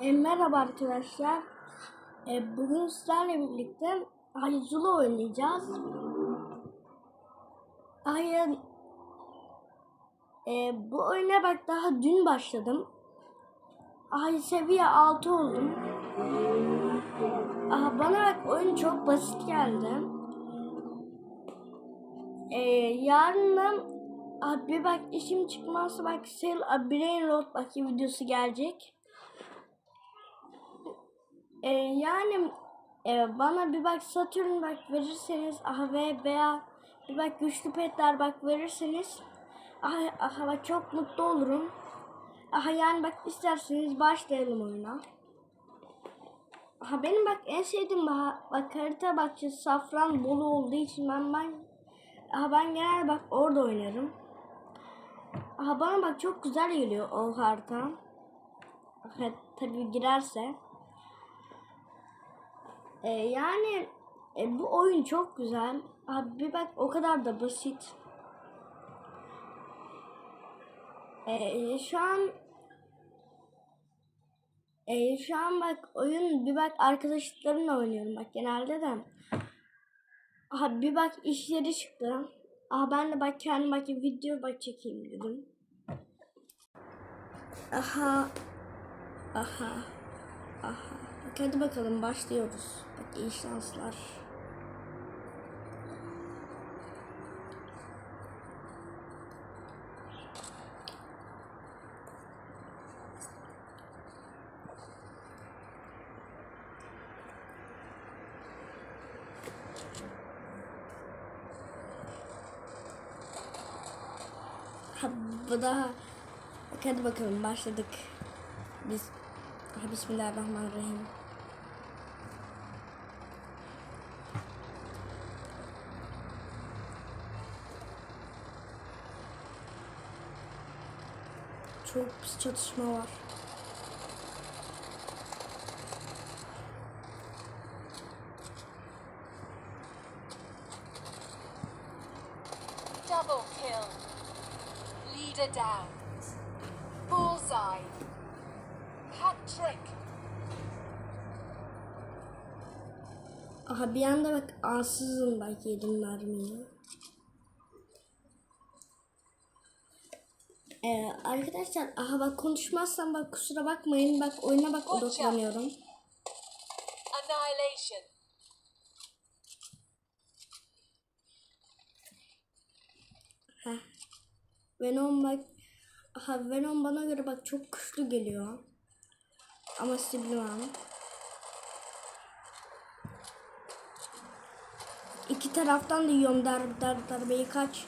E, merhaba arkadaşlar. E, bugün sizlerle birlikte Hayzulu oynayacağız. Hayır. E, bu oyuna bak daha dün başladım. Ay seviye 6 oldum. Aha, bana bak oyun çok basit geldi. E, yarın Abi bak işim çıkmazsa bak Sel Brain Road bak videosu gelecek. Ee, yani e, bana bir bak Saturn bak verirseniz aha ve veya bir bak güçlü petler bak verirseniz aha, aha bak çok mutlu olurum. Aha yani bak isterseniz başlayalım oyuna. Aha benim bak en sevdiğim bak, bak harita bahçesi safran bolu olduğu için ben ben aha ben genel bak orada oynarım. Aha bana bak çok güzel geliyor o harita. Evet tabii girerse. Ee, yani e, bu oyun çok güzel. Abi bak o kadar da basit. Ee, şu an e, şu an bak oyun bir bak arkadaşlarımla oynuyorum bak genelde de. Aha bir bak işleri çıktı. Aha ben de bak kendim bak video bak çekeyim dedim. Aha. Aha. Aha. Hadi bakalım başlıyoruz. Bak iyi şanslar. Ha, bu da Bak hadi bakalım başladık. Biz Bismillahirrahmanirrahim. Çok pis çatışma var. Double kill. Leader down. Bullseye. Hat trick. Aha bir anda bak ansızın bak yedim mermiyi. Ee, arkadaşlar aha bak konuşmazsam bak kusura bakmayın bak oyuna bak odaklanıyorum. Annihilation. Heh. Venom bak aha Venom bana göre bak çok güçlü geliyor. Ama bilmem. İki taraftan da yiyorum dar, dar, darbeyi kaç.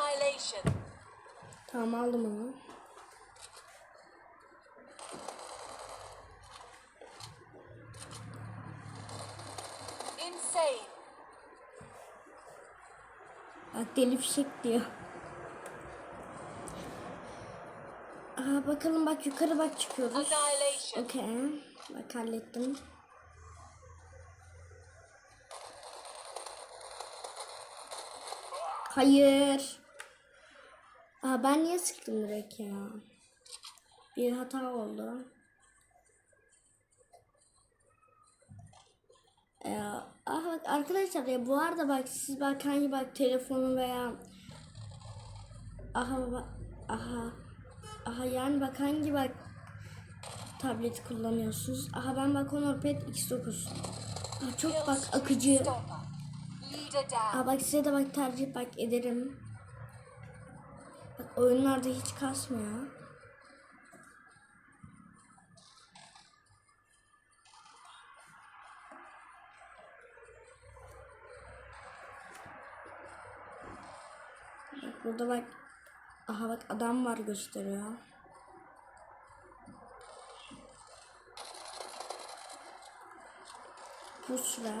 Annihilation. Tamam aldım onu. Insane. Bak deli fişek diyor. Aha bakalım bak yukarı bak çıkıyoruz. Okey. Bak hallettim. Hayır. Aa, ben niye sıktım direkt ya? Bir hata oldu. Ee, ah bak arkadaşlar ya bu arada bak siz bak hangi bak telefonu veya aha aha aha yani bak hangi bak tablet kullanıyorsunuz. Aha ben bak Honor Pad X9. Aa, çok bak akıcı. Aa, bak size de bak tercih bak ederim. Oyunlarda hiç kasmıyor. Bak burada bak aha bak adam var gösteriyor. Bu sıra.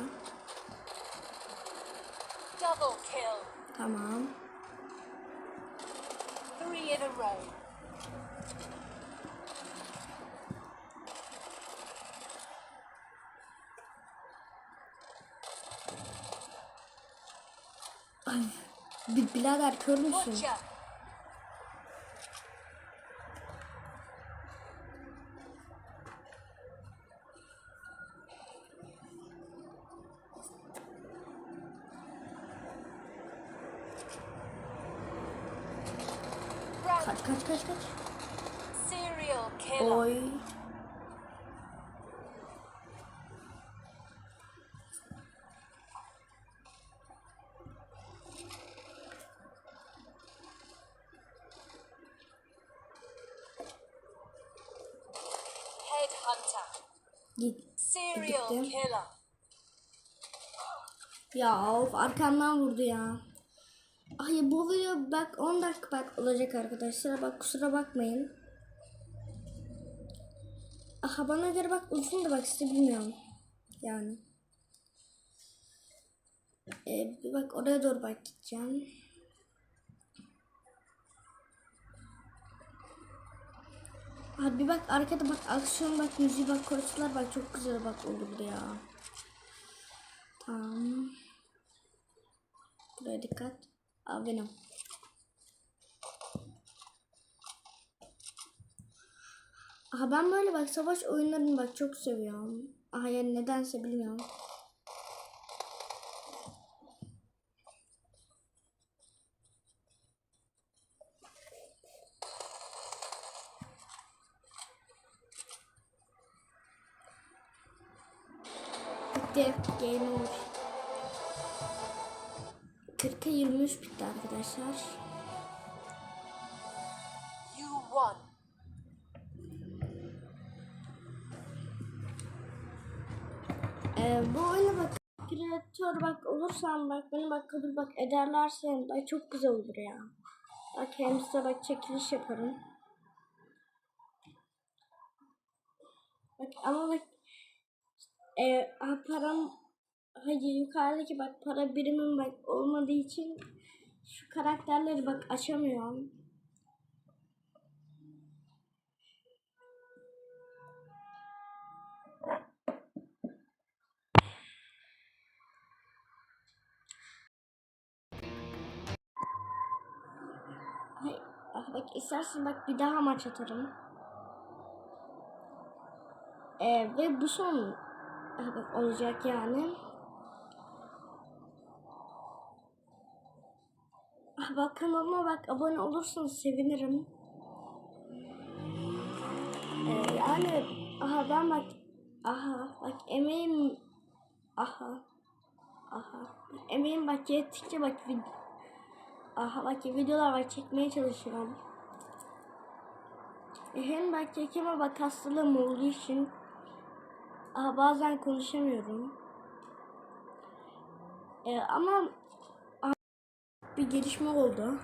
Double kill. Tamam. Three in a row. Ay, bir birader kör müsün? Butcher. Kaç kaç kaç kaç. Serial killer. Oy. Headhunter. Git. Serial Gitti. killer. Ya of arkamdan vurdu ya. Ay bu video bak 10 dakika bak olacak arkadaşlar. Bak kusura bakmayın. Aha bana göre bak uzun da bak size bilmiyorum. Yani. Ee, bir bak oraya doğru bak gideceğim. Abi bak arkada bak aksiyon bak müziği bak korusular bak çok güzel bak olurdu ya. Tamam. Buraya dikkat. Aa benim. Aha ben böyle bak savaş oyunlarını bak çok seviyorum. Aha yani nedense bilmiyorum. Arkadaşlar. You won. Ee, bu oyuna bak kreatör bak olursan bak beni bak kabul bak ederlerse bak çok güzel olur ya. Bak hem size bak çekiliş yaparım. Bak ama bak e, param hayır yukarıdaki bak para birimim bak olmadığı için şu karakterleri bak açamıyorum. Ah bak istersen bak bir daha maç atarım. Ee, ve bu son ah olacak yani. Bak kanalıma bak abone olursanız sevinirim. Ee, yani aha ben bak aha bak emeğim aha aha emeğim bak yettikçe bak vid aha bak videolar var çekmeye çalışıyorum. E, hem bak çekeme bak hastalığım olduğu için aha, bazen konuşamıyorum. E, ama bir gelişme oldu.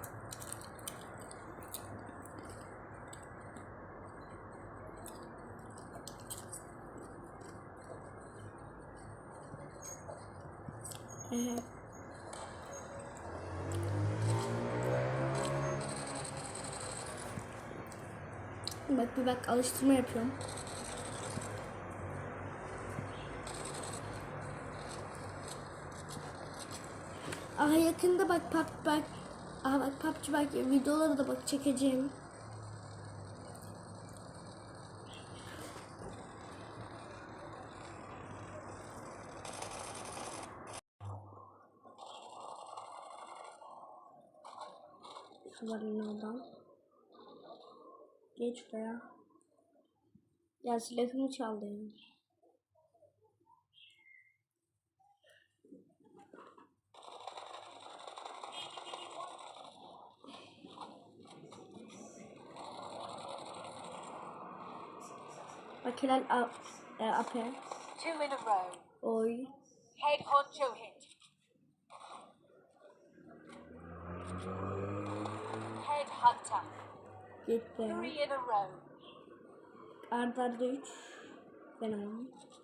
Evet. Bak bir bak alıştırma yapıyorum. Aha yakında bak pap bak. Aha bak PUBG bak videoları da bak çekeceğim. Şuların oradan. Geç şuraya. Ya silahımı çaldı ya. Bak Hilal a, e, ape. Two in a row. Oy. Head honcho hit. Head hunter. Gitti. Three in a row. Arda arda 3. Benim. Boom.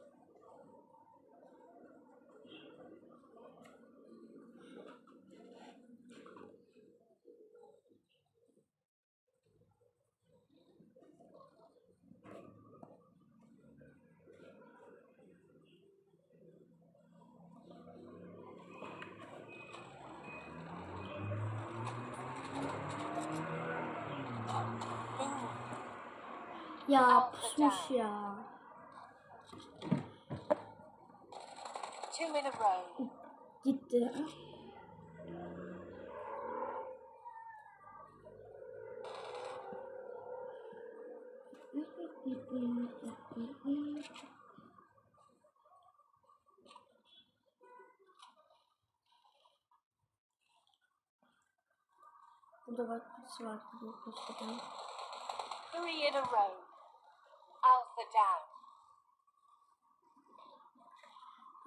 Ya pusmuş ya. Two in a row. Gitti. Burada bak birisi var. Three in a row. Down.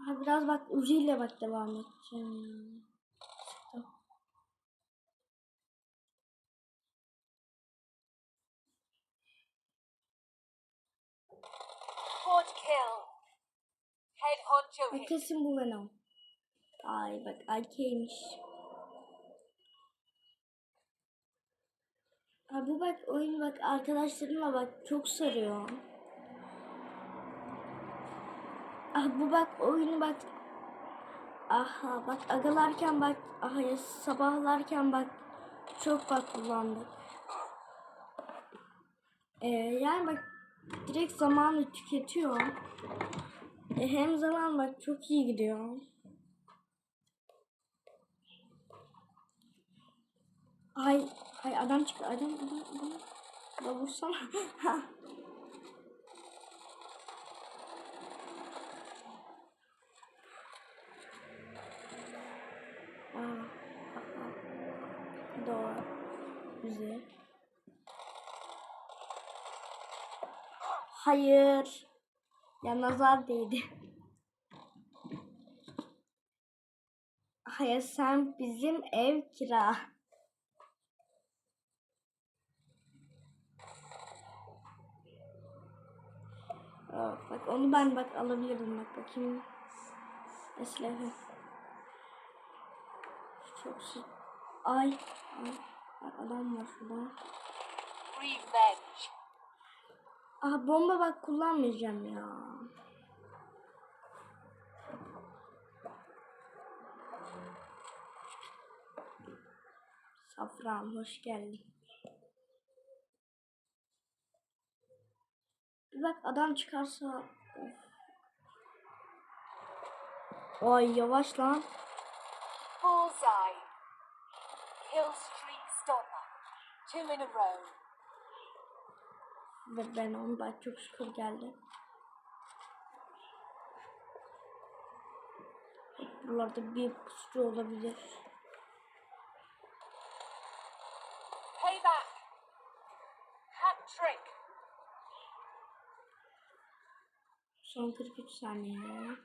Ha, biraz bak ucuyla bak devam edeceğim. ya. Quad kill. Head honcho Bak hit. kesin bu Venom. Ay bak erkeğiymiş. Abi bak oyun bak arkadaşlarımla bak çok sarıyor. Ah bu bak oyunu bak. Aha bak agalarken bak aha ya sabahlarken bak çok bak kullandık. Ee, yani bak direkt zamanı tüketiyor. E, hem zaman bak çok iyi gidiyor. Ay, ay adam çıktı. Adam, adam, adam. Ya vursana. Doğru. Güzel. Hayır. Ya nazar değdi. Hayır sen bizim ev kira. Bak onu ben bak alabilirim bak bakayım. Mesela çok şey. Ay, ay, adam var şurada. Revenge. Aha bomba bak kullanmayacağım ya. Safran hoş geldin. Bir bak adam çıkarsa. Of. Ay yavaş lan. Bullseye. Kill streak stopper. Two in a row. Ve ben onu bak çok şükür geldi. Buralarda bir pusucu olabilir. Payback. Hat trick. Son 43 saniye.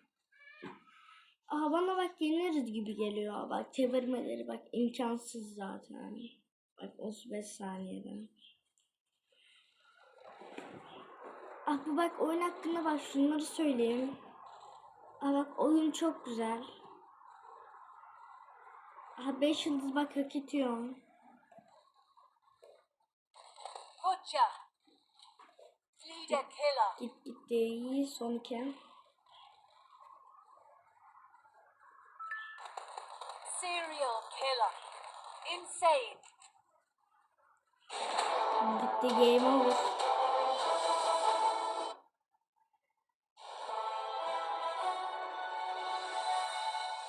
Aa bana bak yeniriz gibi geliyor. Bak çevirmeleri bak imkansız zaten. Bak 35 saniyede. Ah bu bak oyun hakkında bak şunları söyleyeyim. Aa bak oyun çok güzel. Aha 5 yıldız bak hak ediyor. Butcher. Leader killer. Git gitti. Son iki. Serial killer. Insane. Gitti game over.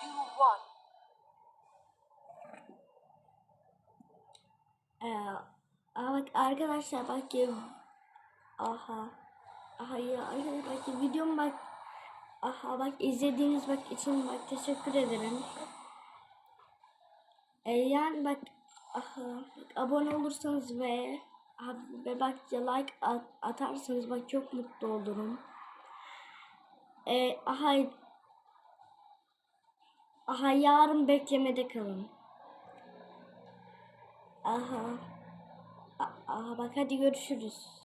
You won. Ee, bak arkadaşlar bak ya. Aha. Aha ya arkadaşlar bak ya, videom bak. Aha bak izlediğiniz bak için bak teşekkür ederim. Ee, yani bak aha abone olursanız ve ve bak ya like at, atarsanız bak çok mutlu olurum. Ee, aha aha yarın beklemede kalın. Aha. Aha bak hadi görüşürüz.